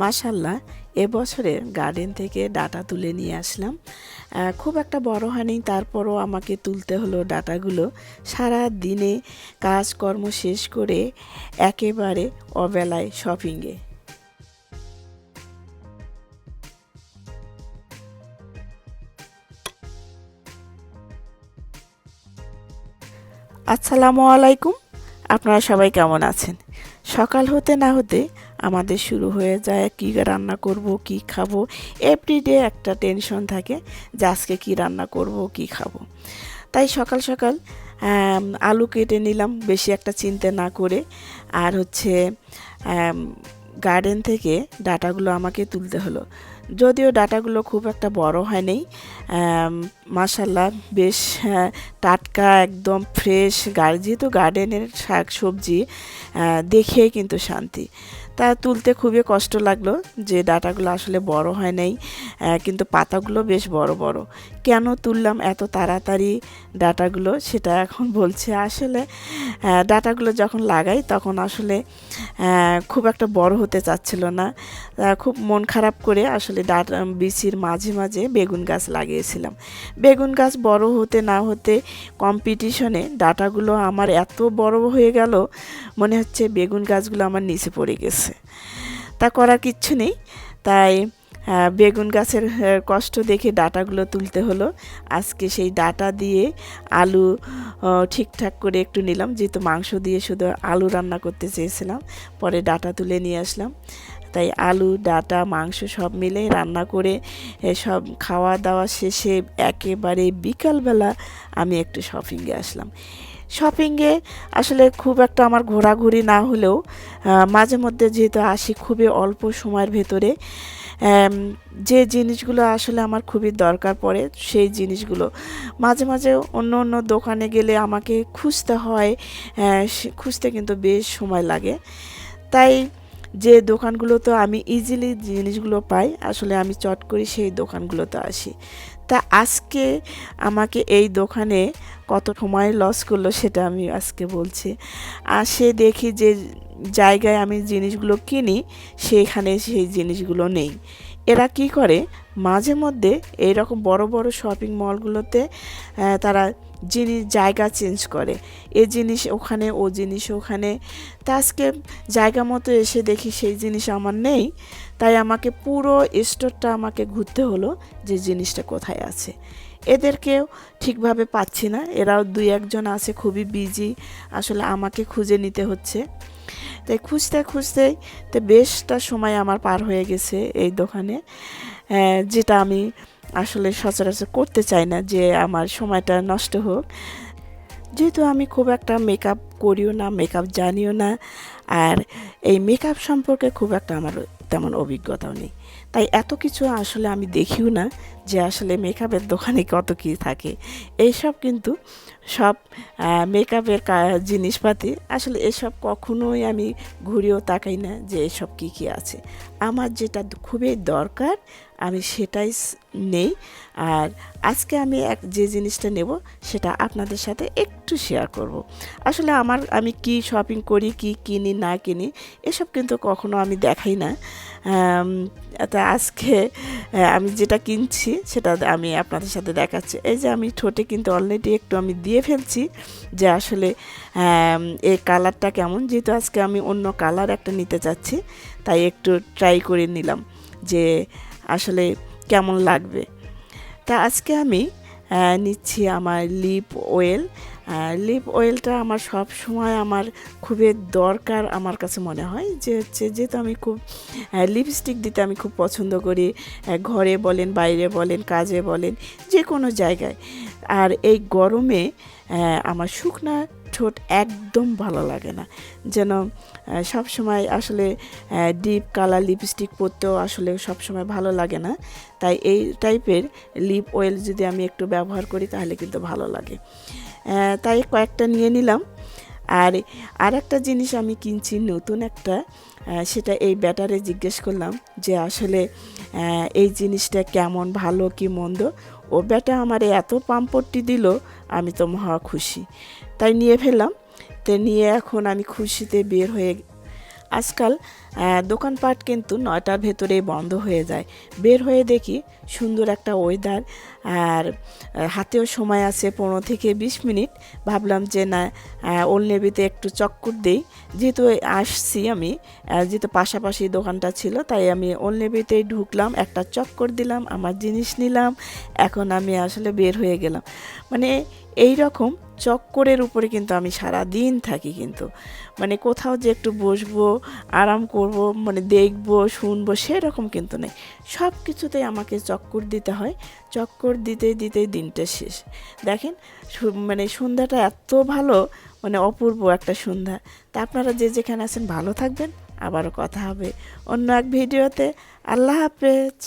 মাশাল্লাহ এবছরে গার্ডেন থেকে ডাটা তুলে নিয়ে আসলাম। খুব একটা বড় হয়নি, তারপরও আমাকে তুলতে হলো ডাটাগুলো। সারা দিনে কাজকর্ম শেষ করে একেবারে অবেলায় শপিংয়ে আসসালামু আলাইকুম, আপনারা সবাই কেমন আছেন? সকাল হতে না হতে আমাদের শুরু হয়ে যায় কী রান্না করব, কি খাব। এভরিডে একটা টেনশন থাকে যে আজকে কী রান্না করব, কি খাব। তাই সকাল সকাল আলু কেটে নিলাম, বেশি একটা চিন্তা না করে। আর হচ্ছে গার্ডেন থেকে ডাটাগুলো আমাকে তুলতে হলো। যদিও ডাটাগুলো খুব একটা বড় হয়নি মাসাল্লাহ বেশ টাটকা, একদম ফ্রেশ যেহেতু গার্ডেনের শাক সবজি দেখেই কিন্তু শান্তি। তা তুলতে খুবই কষ্ট লাগল যে ডাটাগুলো আসলে বড় হয় নাই কিন্তু পাতাগুলো বেশ বড় বড়। কেন তুললাম এত তাড়াতাড়ি ডাটাগুলো? সেটা এখন বলছে। আসলে ডাটাগুলো যখন লাগাই তখন আসলে খুব একটা বড় হতে চাচ্ছিল না। খুব মন খারাপ করে আসলে ডাটা বিচির মাঝে মাঝে বেগুন গাছ লাগিয়েছিলাম। বেগুন গাছ বড় হতে না হতে কম্পিটিশনে ডাটাগুলো আমার এত বড় হয়ে গেল, মনে হচ্ছে বেগুন গাছগুলো আমার নিচে পড়ে গেছে। তা করার কিচ্ছু নেই। তাই বেগুন গাছের কষ্ট দেখে ডাটাগুলো তুলতে হলো। আজকে সেই ডাটা দিয়ে আলু ঠিকঠাক করে একটু নিলাম, যেহেতু মাংস দিয়ে শুধু আলু রান্না করতে চেয়েছিলাম, পরে ডাটা তুলে নিয়ে আসলাম। তাই আলু, ডাটা, মাংস সব মিলে রান্না করে সব খাওয়া দাওয়া শেষে একেবারে বিকালবেলা আমি একটু শপিংয়ে আসলাম। শপিংয়ে আসলে খুব একটা আমার ঘোরাঘুরি না হলেও মাঝে মধ্যে যেহেতু আসি খুবই অল্প সময়ের ভেতরে যে জিনিসগুলো আসলে আমার খুবই দরকার পড়ে সেই জিনিসগুলো। মাঝে মাঝে অন্য অন্য দোকানে গেলে আমাকে খুঁজতে হয় খুঁজতে কিন্তু বেশ সময় লাগে। তাই যে দোকানগুলোতে আমি ইজিলি জিনিসগুলো পাই, আসলে আমি চট করে সেই দোকানগুলোতে আসি। তা আজকে আমাকে এই দোকানে কত সময় লস করল সেটা আমি আজকে বলছি। আর সে দেখি যে জায়গায় আমি জিনিসগুলো কিনি, সেখানে সেই জিনিসগুলো নেই। এরা কি করে? মাঝে মধ্যে এইরকম বড় বড় শপিং মলগুলোতে তারা জিনিস জায়গা চেঞ্জ করে। এ জিনিস ওখানে, ও জিনিস ওখানে। তা আজকে জায়গা মতো এসে দেখি সেই জিনিস আমার নেই। তাই আমাকে পুরো স্টোরটা আমাকে ঘুরতে হলো যে জিনিসটা কোথায় আছে। এদেরকেও ঠিকভাবে পাচ্ছি না। এরাও দুই একজন আছে, খুবই বিজি আসলে আমাকে খুঁজে নিতে হচ্ছে। তাই খুঁজতে খুঁজতেই তো বেশটা সময় আমার পার হয়ে গেছে এই দোকানে। যেটা আমি আসলে সচরাচর করতে চাই না যে আমার সময়টা নষ্ট হোক। যেহেতু আমি খুব একটা মেকআপ করিও না মেকআপ জানিও না, আর এই মেকআপ সম্পর্কে খুব একটা আমার তেমন অভিজ্ঞতাও নেই। তাই এত কিছু আসলে আমি দেখিও না যে আসলে মেকআপের দোকানে কত কী থাকে। এইসব কিন্তু সব মেকআপের জিনিসপাতি আসলে এসব কখনোই আমি ঘুরেও তাকাই না যে এসব কী কী আছে। আমার যেটা খুবই দরকার, আমি সেটাই নেই। আর আজকে আমি এক, যে জিনিসটা নেব সেটা আপনাদের সাথে একটু শেয়ার করব। আসলে আমার, আমি কি শপিং করি, কি কিনি, না কিনি, এসব কিন্তু কখনো আমি দেখাই না। তা আজকে আমি যেটা কিনছি সেটা আমি আপনাদের সাথে দেখাচ্ছি। এই যে আমি ঠোঁটে কিন্তু অলরেডি একটু আমি দিয়ে ফেলছি যে আসলে এই কালারটা কেমন। যেহেতু আজকে আমি অন্য কালার একটা নিতে চাচ্ছি, তাই একটু ট্রাই করে নিলাম যে আসলে কেমন লাগবে। তা আজকে আমি নিচ্ছি আমার লিপ অয়েল লিপ অয়েলটা আমার সব সময় আমার খুবই দরকার আমার কাছে মনে হয় যে হচ্ছে যেহেতু আমি খুব লিপস্টিক দিতে আমি খুব পছন্দ করি ঘরে বলেন, বাইরে বলেন, কাজে বলেন যে কোনো জায়গায়। আর এই গরমে আমার শুকনা ঠোঁট একদম ভালো লাগে না। যেন সব সময় আসলে ডিপ কালার লিপস্টিক পরতেও আসলে সব সময় ভালো লাগে না। তাই এই টাইপের লিপ অয়েল যদি আমি একটু ব্যবহার করি তাহলে কিন্তু ভালো লাগে। তাই কয়েকটা নিয়ে নিলাম। আর আর একটা জিনিস আমি কিনছি নতুন একটা সেটা এই ব্যাটারে জিজ্ঞেস করলাম যে আসলে এই জিনিসটা কেমন, ভালো কি মন্দ? ও ব্যাটা আমার এত পাম্পট্টি দিল, আমি তো মহা খুশি। তাই নিয়ে ফেললাম। তো নিয়ে এখন আমি খুশিতে বের হয়ে আজকাল দোকানপাট কিন্তু নয়টার ভেতরেই বন্ধ হয়ে যায়। বের হয়ে দেখি সুন্দর একটা ওয়েদার। আর হাতেও সময় আছে পনেরো থেকে বিশ মিনিট। ভাবলাম যে না ওল নেভিতে একটু চক্কর দিই। যেহেতু আসছি আমি যেহেতু পাশাপাশি দোকানটা ছিল, তাই আমি ওল নেভিতেই ঢুকলাম, একটা চক্কর দিলাম, আমার জিনিস নিলাম। এখন আমি আসলে বের হয়ে গেলাম। মানে এই রকম চক্করের উপরে কিন্তু আমি সারা দিন থাকি কিন্তু। মানে কোথাও যে একটু বসবো, আরাম করব মানে দেখব, শুনব সেরকম কিন্তু নেই। সব কিছুতেই আমাকে চক্কর দিতে হয়। চক্কর দিতে দিতে দিনটা শেষ। দেখেন মানে সন্ধ্যাটা এত ভালো মানে অপূর্ব একটা সন্ধ্যা। তা আপনারা যে যেখানে আছেন ভালো থাকবেন। আবারও কথা হবে অন্য এক ভিডিওতে। আল্লাহ হাফেজ।